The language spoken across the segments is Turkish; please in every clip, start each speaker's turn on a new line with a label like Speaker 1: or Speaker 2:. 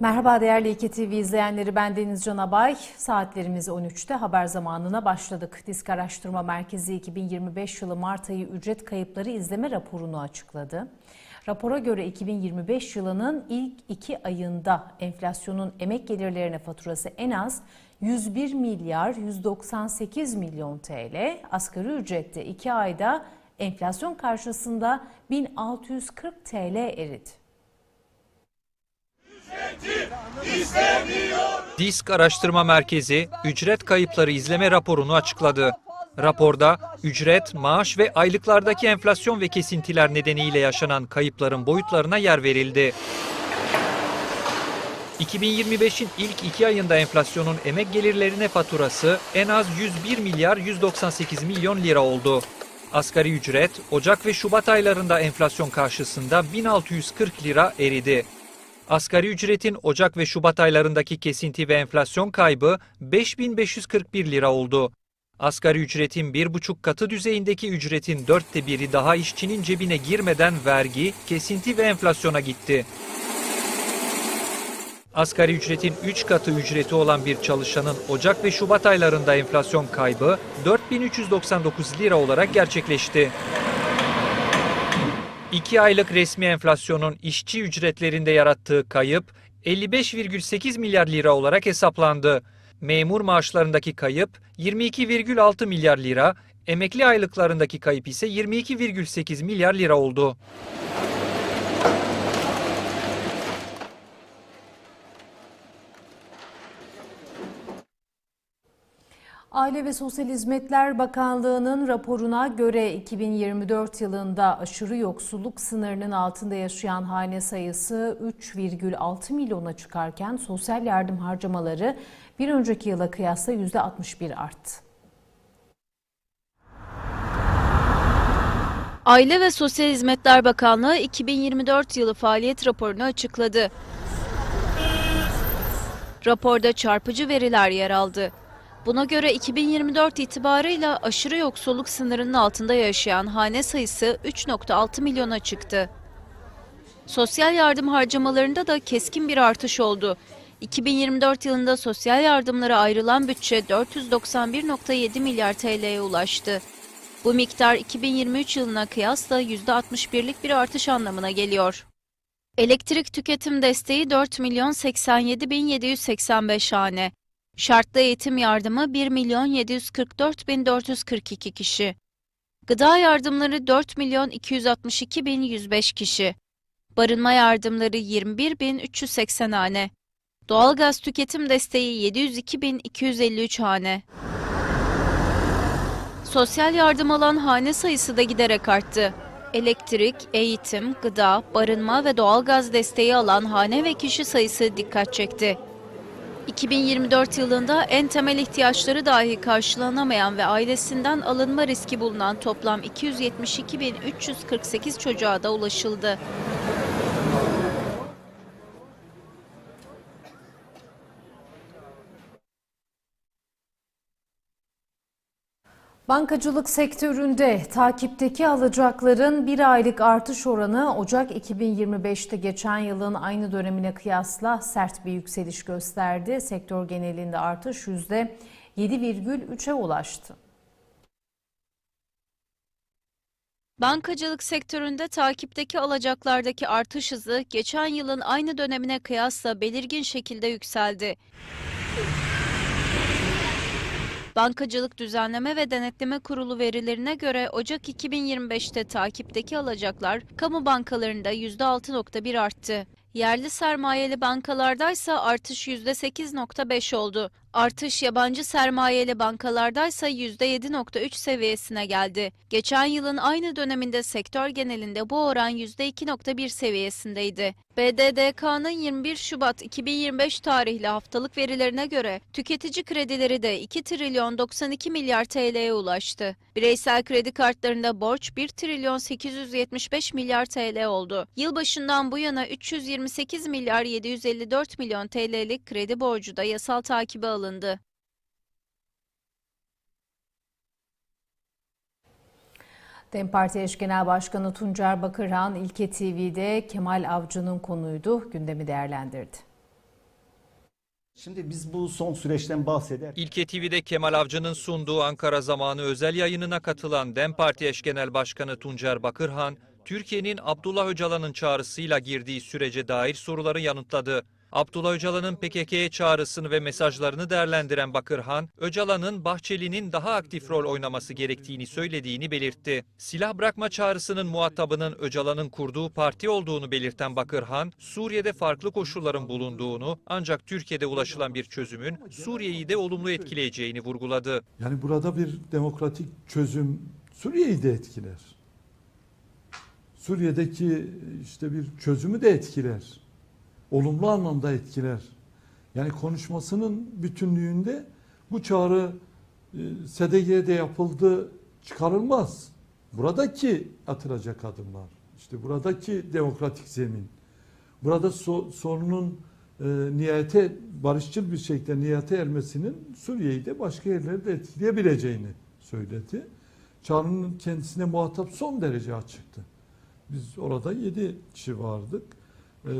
Speaker 1: Merhaba değerli İki TV izleyenleri ben Deniz Can Abay. Saatlerimiz 13'te haber zamanına başladık. Disk Araştırma Merkezi 2025 yılı Mart ayı ücret kayıpları izleme raporunu açıkladı. Rapora göre 2025 yılının ilk iki ayında enflasyonun emek gelirlerine faturası en az 101 milyar 198 milyon TL, asgari ücrette iki ayda enflasyon karşısında 1640 TL eridi.
Speaker 2: Disk Araştırma Merkezi ücret kayıpları izleme raporunu açıkladı. Raporda ücret, maaş ve aylıklardaki enflasyon ve kesintiler nedeniyle yaşanan kayıpların boyutlarına yer verildi. 2025'in ilk iki ayında enflasyonun emek gelirlerine faturası en az 101 milyar 198 milyon lira oldu. Asgari ücret Ocak ve Şubat aylarında enflasyon karşısında 1640 lira eridi. Asgari ücretin Ocak ve Şubat aylarındaki kesinti ve enflasyon kaybı 5541 lira oldu. Asgari ücretin bir buçuk katı düzeyindeki ücretin dörtte biri daha işçinin cebine girmeden vergi, kesinti ve enflasyona gitti. Asgari ücretin 3 katı ücreti olan bir çalışanın Ocak ve Şubat aylarında enflasyon kaybı 4399 lira olarak gerçekleşti. 2 aylık resmi enflasyonun işçi ücretlerinde yarattığı kayıp 55,8 milyar lira olarak hesaplandı. Memur maaşlarındaki kayıp 22,6 milyar lira, emekli aylıklarındaki kayıp ise 22,8 milyar lira oldu.
Speaker 1: Aile ve Sosyal Hizmetler Bakanlığı'nın raporuna göre 2024 yılında aşırı yoksulluk sınırının altında yaşayan hane sayısı 3,6 milyona çıkarken sosyal yardım harcamaları bir önceki yıla kıyasla %61 arttı.
Speaker 3: Aile ve Sosyal Hizmetler Bakanlığı 2024 yılı faaliyet raporunu açıkladı. Raporda çarpıcı veriler yer aldı. Buna göre 2024 itibarıyla aşırı yoksulluk sınırının altında yaşayan hane sayısı 3.6 milyona çıktı. Sosyal yardım harcamalarında da keskin bir artış oldu. 2024 yılında sosyal yardımlara ayrılan bütçe 491.7 milyar TL'ye ulaştı. Bu miktar 2023 yılına kıyasla %61'lik bir artış anlamına geliyor. Elektrik tüketim desteği 4 milyon 87 bin 785 hane. Şartlı eğitim yardımı 1 milyon 744 bin 442 kişi. Gıda yardımları 4 milyon 262 bin 105 kişi. Barınma yardımları 21 bin 380 hane. Doğalgaz tüketim desteği 702 bin 253 hane. Sosyal yardım alan hane sayısı da giderek arttı. Elektrik, eğitim, gıda, barınma ve doğalgaz desteği alan hane ve kişi sayısı dikkat çekti. 2024 yılında en temel ihtiyaçları dahi karşılanamayan ve ailesinden alınma riski bulunan toplam 272.348 çocuğa da ulaşıldı.
Speaker 1: Bankacılık sektöründe takipteki alacakların bir aylık artış oranı Ocak 2025'te geçen yılın aynı dönemine kıyasla sert bir yükseliş gösterdi. Sektör genelinde artış %7,3'e ulaştı.
Speaker 3: Bankacılık sektöründe takipteki alacaklardaki artış hızı geçen yılın aynı dönemine kıyasla belirgin şekilde yükseldi. Bankacılık Düzenleme ve Denetleme Kurulu verilerine göre Ocak 2025'te takipteki alacaklar kamu bankalarında %6.1 arttı. Yerli sermayeli bankalardaysa artış %8.5 oldu. Artış yabancı sermayeli bankalardaysa %7.3 seviyesine geldi. Geçen yılın aynı döneminde sektör genelinde bu oran %2.1 seviyesindeydi. BDDK'nın 21 Şubat 2025 tarihli haftalık verilerine göre tüketici kredileri de 2 trilyon 92 milyar TL'ye ulaştı. Bireysel kredi kartlarında borç 1 trilyon 875 milyar TL oldu. Yılbaşından bu yana 328 milyar 754 milyon TL'lik kredi borcu da yasal takibe alındı.
Speaker 1: DEM Parti Eş Genel Başkanı Tuncer Bakırhan İlke TV'de Kemal Avcı'nın konuydu, gündemi değerlendirdi.
Speaker 4: Şimdi biz bu son süreçten bahseder.
Speaker 2: İlke TV'de Kemal Avcı'nın sunduğu Ankara zamanı özel yayınına katılan DEM Parti eş genel başkanı Tuncer Bakırhan, Türkiye'nin Abdullah Öcalan'ın çağrısıyla girdiği sürece dair soruları yanıtladı. Abdullah Öcalan'ın PKK'ye çağrısını ve mesajlarını değerlendiren Bakırhan, Öcalan'ın Bahçeli'nin daha aktif rol oynaması gerektiğini söylediğini belirtti. Silah bırakma çağrısının muhatabının Öcalan'ın kurduğu parti olduğunu belirten Bakırhan, Suriye'de farklı koşulların bulunduğunu ancak Türkiye'de ulaşılan bir çözümün Suriye'yi de olumlu etkileyeceğini vurguladı.
Speaker 5: Yani burada bir demokratik çözüm Suriye'yi de etkiler. Suriye'deki işte bir çözümü de etkiler. Olumlu anlamda etkiler. Yani konuşmasının bütünlüğünde bu çağrı e, SDG'de yapıldı çıkarılmaz. Buradaki atılacak adımlar, işte buradaki demokratik zemin, burada so- sorunun e, niyete barışçıl bir şekilde niyete ermesinin Suriye'yi de başka yerleri de etkileyebileceğini söyledi. Çağrı'nın kendisine muhatap son derece açıktı. Biz orada yedi kişi vardık. E,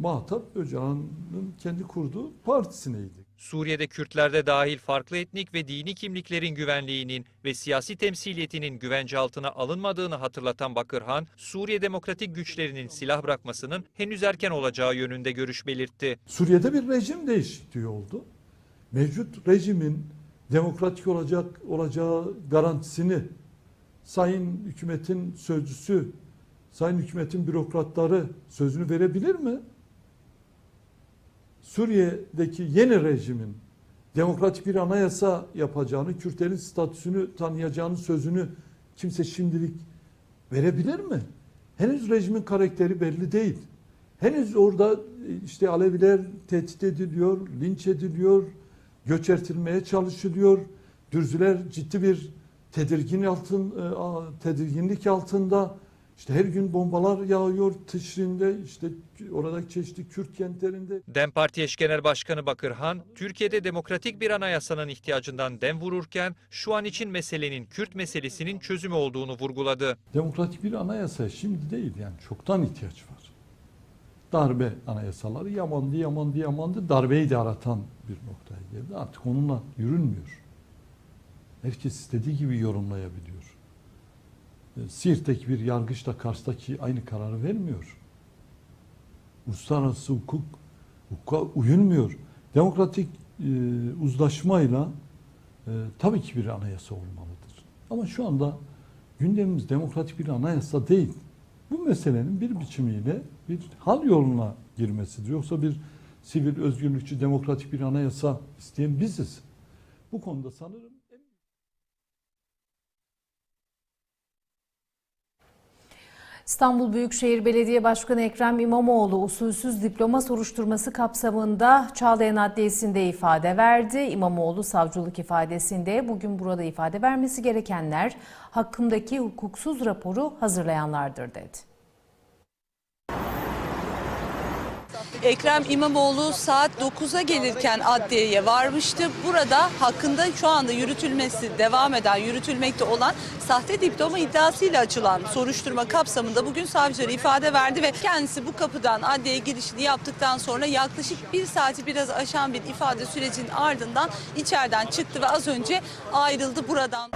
Speaker 5: muhatap Öcalan'ın kendi kurduğu partisineydi.
Speaker 2: Suriye'de Kürtlerde dahil farklı etnik ve dini kimliklerin güvenliğinin ve siyasi temsiliyetinin güvence altına alınmadığını hatırlatan Bakırhan, Suriye demokratik güçlerinin silah bırakmasının henüz erken olacağı yönünde görüş belirtti.
Speaker 5: Suriye'de bir rejim değişikliği oldu. Mevcut rejimin demokratik olacak olacağı garantisini sayın hükümetin sözcüsü, sayın hükümetin bürokratları sözünü verebilir mi? Suriye'deki yeni rejimin demokratik bir anayasa yapacağını, Kürtlerin statüsünü tanıyacağını sözünü kimse şimdilik verebilir mi? Henüz rejimin karakteri belli değil. Henüz orada işte Aleviler tehdit ediliyor, linç ediliyor, göçertilmeye çalışılıyor. Dürzüler ciddi bir tedirgin altın e, tedirginlik altında. İşte her gün bombalar yağıyor Tışrin'de, işte oradaki çeşitli Kürt kentlerinde.
Speaker 2: DEM Parti eş genel başkanı Bakırhan, Türkiye'de demokratik bir anayasanın ihtiyacından dem vururken şu an için meselenin Kürt meselesinin çözümü olduğunu vurguladı.
Speaker 5: Demokratik bir anayasa şimdi değil yani çoktan ihtiyaç var. Darbe anayasaları yamandı yamandı yamandı darbeyi de aratan bir noktaya geldi. Artık onunla yürünmüyor. Herkes istediği gibi yorumlayabiliyor. E, Siirt'teki bir yargıç da Kars'taki aynı kararı vermiyor. Uluslararası hukuk hukuka uyulmuyor. Demokratik e, uzlaşmayla e, tabii ki bir anayasa olmalıdır. Ama şu anda gündemimiz demokratik bir anayasa değil. Bu meselenin bir biçimiyle bir hal yoluna girmesidir. Yoksa bir sivil, özgürlükçü, demokratik bir anayasa isteyen biziz. Bu konuda sanırım
Speaker 1: İstanbul Büyükşehir Belediye Başkanı Ekrem İmamoğlu usulsüz diploma soruşturması kapsamında Çağlayan Adliyesi'nde ifade verdi. İmamoğlu savcılık ifadesinde bugün burada ifade vermesi gerekenler hakkımdaki hukuksuz raporu hazırlayanlardır dedi.
Speaker 6: Ekrem İmamoğlu saat 9'a gelirken adliyeye varmıştı. Burada hakkında şu anda yürütülmesi devam eden, yürütülmekte olan sahte diploma iddiasıyla açılan soruşturma kapsamında bugün savcıları ifade verdi ve kendisi bu kapıdan adliyeye girişini yaptıktan sonra yaklaşık bir saati biraz aşan bir ifade sürecinin ardından içeriden çıktı ve az önce ayrıldı buradan.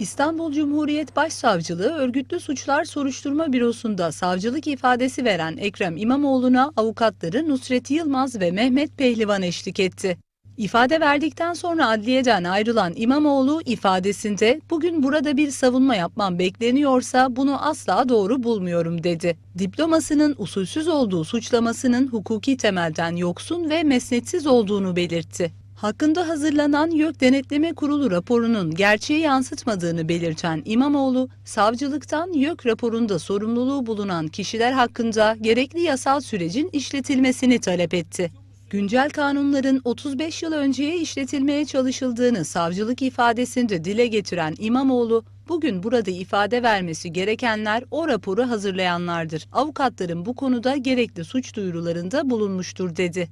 Speaker 6: İstanbul Cumhuriyet Başsavcılığı Örgütlü Suçlar Soruşturma Bürosu'nda savcılık ifadesi veren Ekrem İmamoğlu'na avukatları Nusret Yılmaz ve Mehmet Pehlivan eşlik etti. İfade verdikten sonra adliyeden ayrılan İmamoğlu ifadesinde bugün burada bir savunma yapmam bekleniyorsa bunu asla doğru bulmuyorum dedi. Diplomasının usulsüz olduğu suçlamasının hukuki temelden yoksun ve mesnetsiz olduğunu belirtti. Hakkında hazırlanan YÖK Denetleme Kurulu raporunun gerçeği yansıtmadığını belirten İmamoğlu, savcılıktan YÖK raporunda sorumluluğu bulunan kişiler hakkında gerekli yasal sürecin işletilmesini talep etti. Güncel kanunların 35 yıl önceye işletilmeye çalışıldığını savcılık ifadesinde dile getiren İmamoğlu, bugün burada ifade vermesi gerekenler o raporu hazırlayanlardır. Avukatların bu konuda gerekli suç duyurularında bulunmuştur dedi.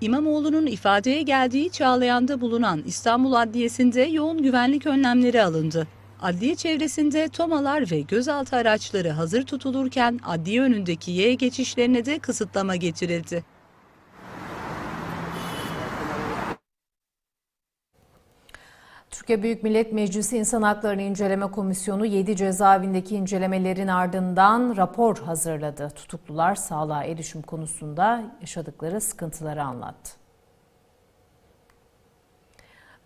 Speaker 6: İmamoğlu'nun ifadeye geldiği Çağlayan'da bulunan İstanbul Adliyesi'nde yoğun güvenlik önlemleri alındı. Adliye çevresinde tomalar ve gözaltı araçları hazır tutulurken adliye önündeki yaya geçişlerine de kısıtlama getirildi.
Speaker 1: Türkiye Büyük Millet Meclisi İnsan Haklarını İnceleme Komisyonu 7 cezaevindeki incelemelerin ardından rapor hazırladı. Tutuklular sağlığa erişim konusunda yaşadıkları sıkıntıları anlattı.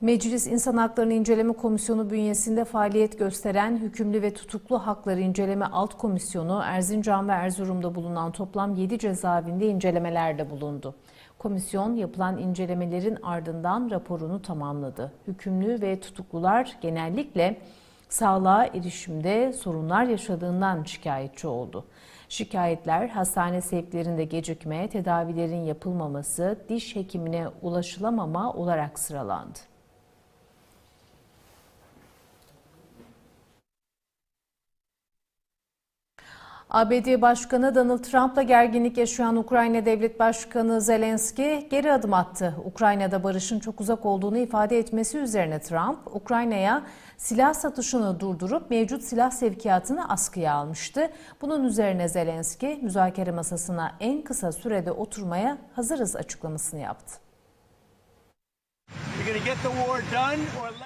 Speaker 1: Meclis İnsan Haklarını İnceleme Komisyonu bünyesinde faaliyet gösteren Hükümlü ve Tutuklu Hakları İnceleme Alt Komisyonu Erzincan ve Erzurum'da bulunan toplam 7 cezaevinde incelemelerde bulundu. Komisyon yapılan incelemelerin ardından raporunu tamamladı. Hükümlü ve tutuklular genellikle sağlığa erişimde sorunlar yaşadığından şikayetçi oldu. Şikayetler hastane sevklerinde gecikme, tedavilerin yapılmaması, diş hekimine ulaşılamama olarak sıralandı. ABD Başkanı Donald Trump'la gerginlik yaşayan Ukrayna Devlet Başkanı Zelenski geri adım attı. Ukrayna'da barışın çok uzak olduğunu ifade etmesi üzerine Trump, Ukrayna'ya silah satışını durdurup mevcut silah sevkiyatını askıya almıştı. Bunun üzerine Zelenski müzakere masasına en kısa sürede oturmaya hazırız açıklamasını yaptı.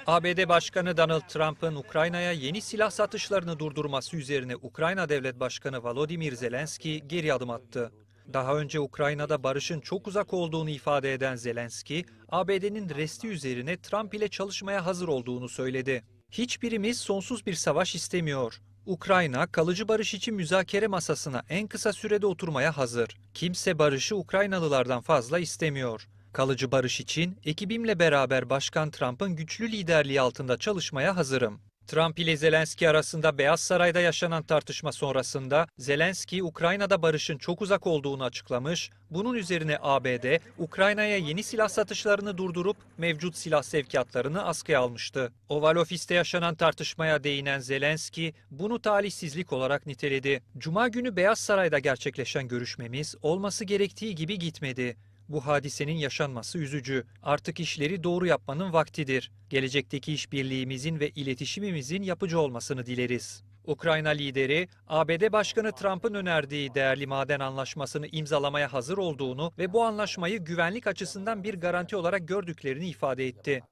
Speaker 2: ABD Başkanı Donald Trump'ın Ukrayna'ya yeni silah satışlarını durdurması üzerine Ukrayna Devlet Başkanı Volodymyr Zelenski geri adım attı. Daha önce Ukrayna'da barışın çok uzak olduğunu ifade eden Zelenski, ABD'nin resti üzerine Trump ile çalışmaya hazır olduğunu söyledi. Hiçbirimiz sonsuz bir savaş istemiyor. Ukrayna kalıcı barış için müzakere masasına en kısa sürede oturmaya hazır. Kimse barışı Ukraynalılardan fazla istemiyor. Kalıcı barış için ekibimle beraber Başkan Trump'ın güçlü liderliği altında çalışmaya hazırım. Trump ile Zelenski arasında Beyaz Saray'da yaşanan tartışma sonrasında Zelenski Ukrayna'da barışın çok uzak olduğunu açıklamış. Bunun üzerine ABD Ukrayna'ya yeni silah satışlarını durdurup mevcut silah sevkiyatlarını askıya almıştı. Oval Ofis'te yaşanan tartışmaya değinen Zelenski bunu talihsizlik olarak niteledi. Cuma günü Beyaz Saray'da gerçekleşen görüşmemiz olması gerektiği gibi gitmedi. Bu hadisenin yaşanması üzücü. Artık işleri doğru yapmanın vaktidir. Gelecekteki işbirliğimizin ve iletişimimizin yapıcı olmasını dileriz. Ukrayna lideri, ABD Başkanı Trump'ın önerdiği değerli maden anlaşmasını imzalamaya hazır olduğunu ve bu anlaşmayı güvenlik açısından bir garanti olarak gördüklerini ifade etti.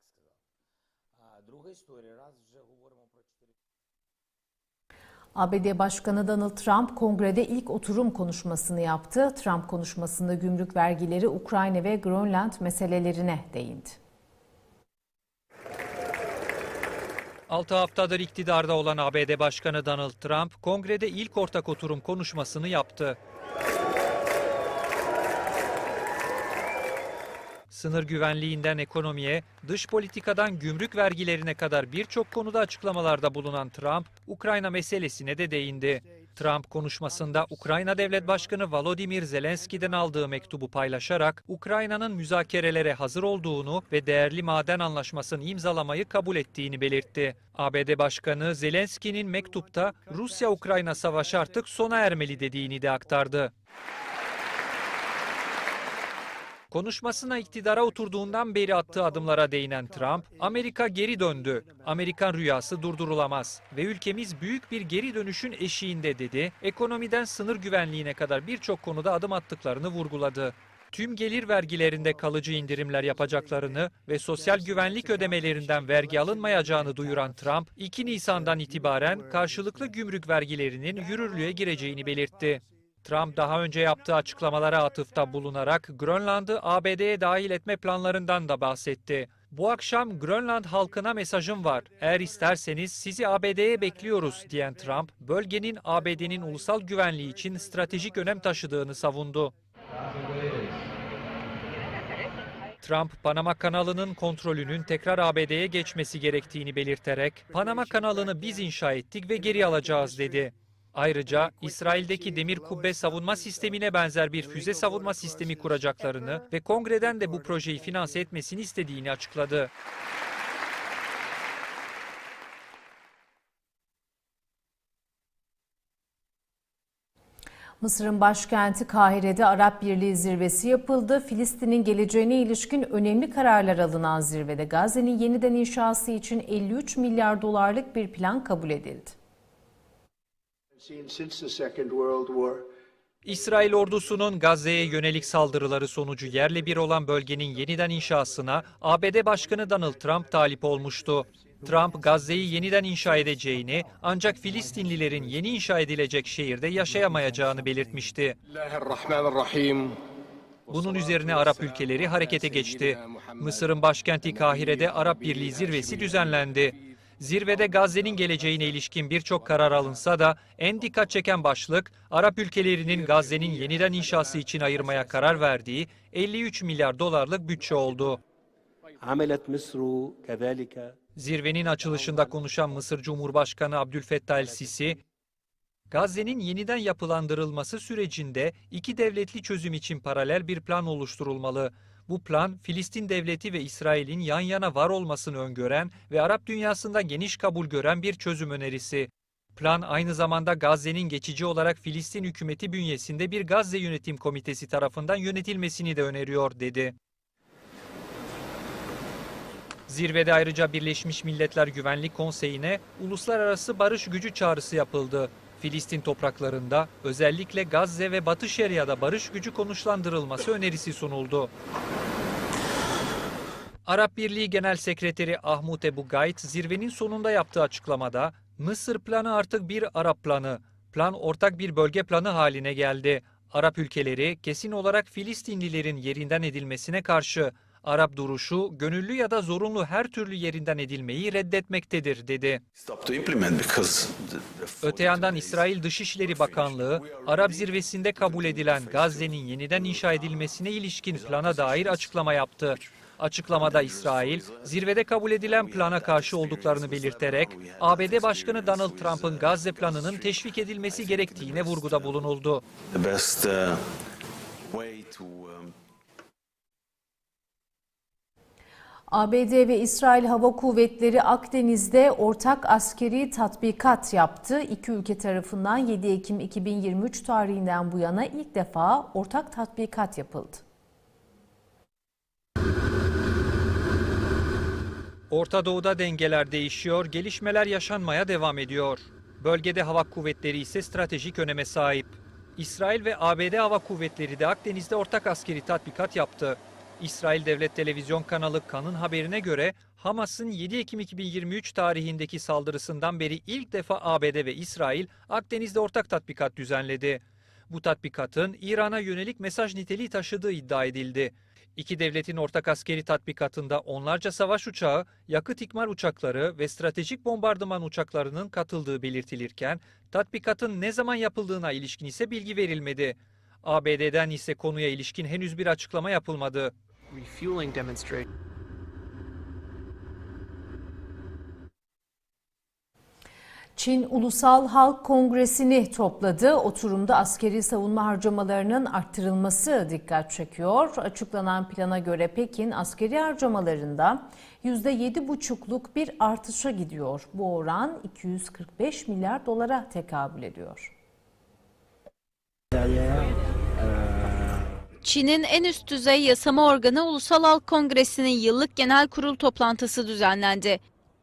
Speaker 1: ABD Başkanı Donald Trump kongrede ilk oturum konuşmasını yaptı. Trump konuşmasında gümrük vergileri, Ukrayna ve Grönland meselelerine değindi.
Speaker 2: 6 haftadır iktidarda olan ABD Başkanı Donald Trump, kongrede ilk ortak oturum konuşmasını yaptı. Sınır güvenliğinden ekonomiye, dış politikadan gümrük vergilerine kadar birçok konuda açıklamalarda bulunan Trump, Ukrayna meselesine de değindi. Trump konuşmasında Ukrayna Devlet Başkanı Volodymyr Zelenski'den aldığı mektubu paylaşarak Ukrayna'nın müzakerelere hazır olduğunu ve değerli maden anlaşmasını imzalamayı kabul ettiğini belirtti. ABD Başkanı Zelenski'nin mektupta Rusya-Ukrayna savaşı artık sona ermeli dediğini de aktardı. Konuşmasına iktidara oturduğundan beri attığı adımlara değinen Trump, Amerika geri döndü. Amerikan rüyası durdurulamaz ve ülkemiz büyük bir geri dönüşün eşiğinde dedi. Ekonomiden sınır güvenliğine kadar birçok konuda adım attıklarını vurguladı. Tüm gelir vergilerinde kalıcı indirimler yapacaklarını ve sosyal güvenlik ödemelerinden vergi alınmayacağını duyuran Trump, 2 Nisan'dan itibaren karşılıklı gümrük vergilerinin yürürlüğe gireceğini belirtti. Trump daha önce yaptığı açıklamalara atıfta bulunarak Grönland'ı ABD'ye dahil etme planlarından da bahsetti. Bu akşam Grönland halkına mesajım var. Eğer isterseniz sizi ABD'ye bekliyoruz diyen Trump, bölgenin ABD'nin ulusal güvenliği için stratejik önem taşıdığını savundu. Trump, Panama kanalının kontrolünün tekrar ABD'ye geçmesi gerektiğini belirterek, Panama kanalını biz inşa ettik ve geri alacağız dedi. Ayrıca İsrail'deki demir kubbe savunma sistemine benzer bir füze savunma sistemi kuracaklarını ve kongreden de bu projeyi finanse etmesini istediğini açıkladı.
Speaker 1: Mısır'ın başkenti Kahire'de Arap Birliği zirvesi yapıldı. Filistin'in geleceğine ilişkin önemli kararlar alınan zirvede Gazze'nin yeniden inşası için 53 milyar dolarlık bir plan kabul edildi.
Speaker 2: İsrail ordusunun Gazze'ye yönelik saldırıları sonucu yerle bir olan bölgenin yeniden inşasına ABD Başkanı Donald Trump talip olmuştu. Trump Gazze'yi yeniden inşa edeceğini ancak Filistinlilerin yeni inşa edilecek şehirde yaşayamayacağını belirtmişti. Bunun üzerine Arap ülkeleri harekete geçti. Mısır'ın başkenti Kahire'de Arap Birliği zirvesi düzenlendi. Zirvede Gazze'nin geleceğine ilişkin birçok karar alınsa da en dikkat çeken başlık Arap ülkelerinin Gazze'nin yeniden inşası için ayırmaya karar verdiği 53 milyar dolarlık bütçe oldu. Zirvenin açılışında konuşan Mısır Cumhurbaşkanı Abdülfettah el-Sisi, Gazze'nin yeniden yapılandırılması sürecinde iki devletli çözüm için paralel bir plan oluşturulmalı. Bu plan, Filistin devleti ve İsrail'in yan yana var olmasını öngören ve Arap dünyasında geniş kabul gören bir çözüm önerisi. Plan aynı zamanda Gazze'nin geçici olarak Filistin hükümeti bünyesinde bir Gazze Yönetim Komitesi tarafından yönetilmesini de öneriyor, dedi. Zirvede ayrıca Birleşmiş Milletler Güvenlik Konseyi'ne uluslararası barış gücü çağrısı yapıldı. Filistin topraklarında özellikle Gazze ve Batı Şeria'da barış gücü konuşlandırılması önerisi sunuldu. Arap Birliği Genel Sekreteri Ahmut Ebu Gayt zirvenin sonunda yaptığı açıklamada Mısır planı artık bir Arap planı. Plan ortak bir bölge planı haline geldi. Arap ülkeleri kesin olarak Filistinlilerin yerinden edilmesine karşı Arap duruşu gönüllü ya da zorunlu her türlü yerinden edilmeyi reddetmektedir dedi. Öte yandan İsrail Dışişleri Bakanlığı, Arap zirvesinde kabul edilen Gazze'nin yeniden inşa edilmesine ilişkin plana dair açıklama yaptı. Açıklamada İsrail, zirvede kabul edilen plana karşı olduklarını belirterek, ABD Başkanı Donald Trump'ın Gazze planının teşvik edilmesi gerektiğine vurguda bulunuldu.
Speaker 1: ABD ve İsrail Hava Kuvvetleri Akdeniz'de ortak askeri tatbikat yaptı. İki ülke tarafından 7 Ekim 2023 tarihinden bu yana ilk defa ortak tatbikat yapıldı.
Speaker 2: Orta Doğu'da dengeler değişiyor, gelişmeler yaşanmaya devam ediyor. Bölgede hava kuvvetleri ise stratejik öneme sahip. İsrail ve ABD hava kuvvetleri de Akdeniz'de ortak askeri tatbikat yaptı. İsrail Devlet Televizyon kanalı Kan'ın haberine göre Hamas'ın 7 Ekim 2023 tarihindeki saldırısından beri ilk defa ABD ve İsrail Akdeniz'de ortak tatbikat düzenledi. Bu tatbikatın İran'a yönelik mesaj niteliği taşıdığı iddia edildi. İki devletin ortak askeri tatbikatında onlarca savaş uçağı, yakıt ikmal uçakları ve stratejik bombardıman uçaklarının katıldığı belirtilirken, tatbikatın ne zaman yapıldığına ilişkin ise bilgi verilmedi. ABD'den ise konuya ilişkin henüz bir açıklama yapılmadı.
Speaker 7: Refueling demonstration.
Speaker 1: Çin Ulusal Halk Kongresi'ni topladı. Oturumda askeri savunma harcamalarının arttırılması dikkat çekiyor. Açıklanan plana göre Pekin askeri harcamalarında %7,5'luk bir artışa gidiyor. Bu oran 245 milyar dolara tekabül ediyor.
Speaker 3: Çin'in en üst düzey yasama organı Ulusal Halk Kongresi'nin yıllık genel kurul toplantısı düzenlendi.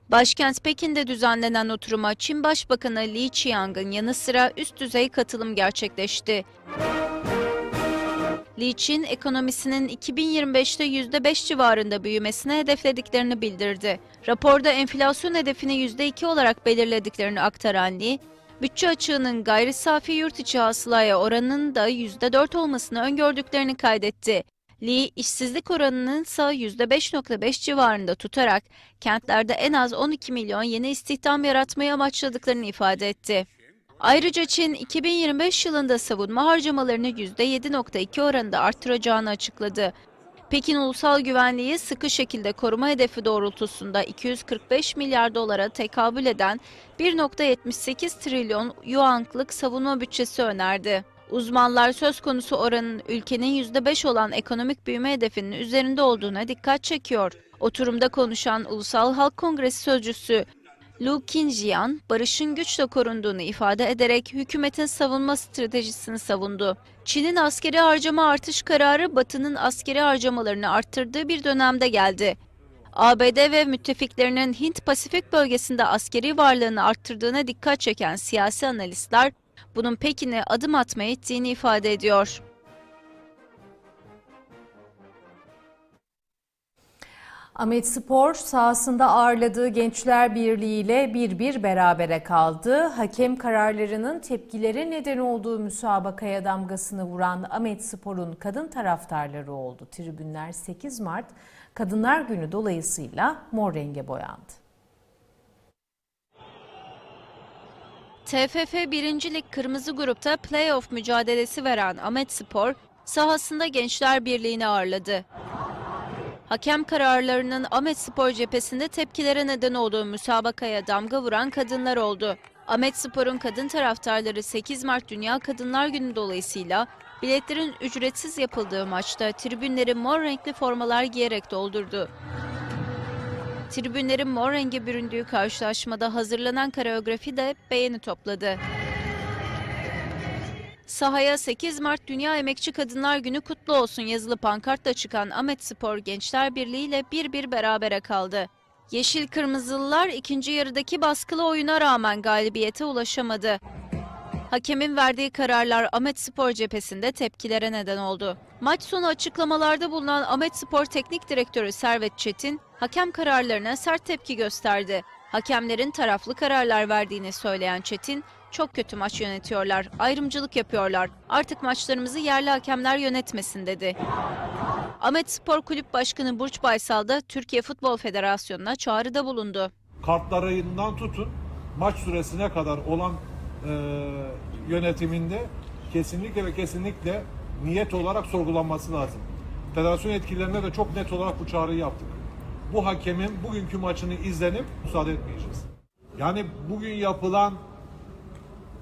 Speaker 3: Başkent Pekin'de düzenlenen oturuma Çin Başbakanı Li Qiang'ın yanı sıra üst düzey katılım gerçekleşti. Li Çin ekonomisinin 2025'te %5 civarında büyümesine hedeflediklerini bildirdi. Raporda enflasyon hedefini %2 olarak belirlediklerini aktaran Li, bütçe açığının gayri safi yurt içi hasılaya oranının da %4 olmasını öngördüklerini kaydetti. Lee, işsizlik oranının ise %5.5 civarında tutarak kentlerde en az 12 milyon yeni istihdam yaratmayı amaçladıklarını ifade etti. Ayrıca Çin 2025 yılında savunma harcamalarını %7.2 oranında arttıracağını açıkladı. Pekin ulusal güvenliği sıkı şekilde koruma hedefi doğrultusunda 245 milyar dolara tekabül eden 1.78 trilyon yuanlık savunma bütçesi önerdi. Uzmanlar söz konusu oranın ülkenin %5 olan ekonomik büyüme hedefinin üzerinde olduğuna dikkat çekiyor. Oturumda konuşan Ulusal Halk Kongresi sözcüsü Lu Qingjian, barışın güçle korunduğunu ifade ederek hükümetin savunma stratejisini savundu. Çin'in askeri harcama artış kararı Batı'nın askeri harcamalarını arttırdığı bir dönemde geldi. ABD ve müttefiklerinin Hint-Pasifik bölgesinde askeri varlığını arttırdığına dikkat çeken siyasi analistler, bunun Pekin'e adım atmaya ittiğini ifade ediyor.
Speaker 1: Ahmet Spor sahasında ağırladığı Gençler Birliği ile 1-1 berabere kaldı. Hakem kararlarının tepkilere neden olduğu müsabakaya damgasını vuran Ahmet Spor'un kadın taraftarları oldu. Tribünler 8 Mart Kadınlar Günü dolayısıyla mor renge boyandı.
Speaker 3: TFF 1. Lig Kırmızı Grup'ta playoff mücadelesi veren Ahmet Spor, sahasında Gençler Birliği'ni ağırladı. Hakem kararlarının Ahmet Spor cephesinde tepkilere neden olduğu müsabakaya damga vuran kadınlar oldu. Ahmet Spor'un kadın taraftarları 8 Mart Dünya Kadınlar Günü dolayısıyla biletlerin ücretsiz yapıldığı maçta tribünleri mor renkli formalar giyerek doldurdu. Tribünlerin mor renge büründüğü karşılaşmada hazırlanan koreografi de beğeni topladı. Sahaya 8 Mart Dünya Emekçi Kadınlar Günü kutlu olsun yazılı pankartla çıkan Ahmet Spor Gençler Birliği ile 1-1 berabere kaldı. Yeşil Kırmızılılar ikinci yarıdaki baskılı oyuna rağmen galibiyete ulaşamadı. Hakemin verdiği kararlar Ahmet Spor cephesinde tepkilere neden oldu. Maç sonu açıklamalarda bulunan Ahmet Spor Teknik Direktörü Servet Çetin, hakem kararlarına sert tepki gösterdi. Hakemlerin taraflı kararlar verdiğini söyleyen Çetin, çok kötü maç yönetiyorlar, ayrımcılık yapıyorlar. Artık maçlarımızı yerli hakemler yönetmesin dedi. Ahmet Spor Kulüp Başkanı Burç Baysal da Türkiye Futbol Federasyonu'na çağrıda bulundu.
Speaker 8: kartlarından tutun maç süresine kadar olan e, yönetiminde kesinlikle ve kesinlikle niyet olarak sorgulanması lazım. Federasyon etkilerine de çok net olarak bu çağrıyı yaptık. Bu hakemin bugünkü maçını izlenip müsaade etmeyeceğiz. Yani bugün yapılan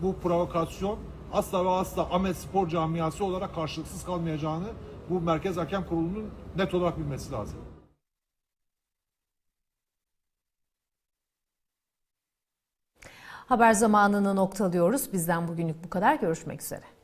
Speaker 8: bu provokasyon asla ve asla Ahmet Spor camiası olarak karşılıksız kalmayacağını bu Merkez Hakem Kurulu'nun net olarak bilmesi lazım.
Speaker 1: Haber zamanını noktalıyoruz. Bizden bugünlük bu kadar. Görüşmek üzere.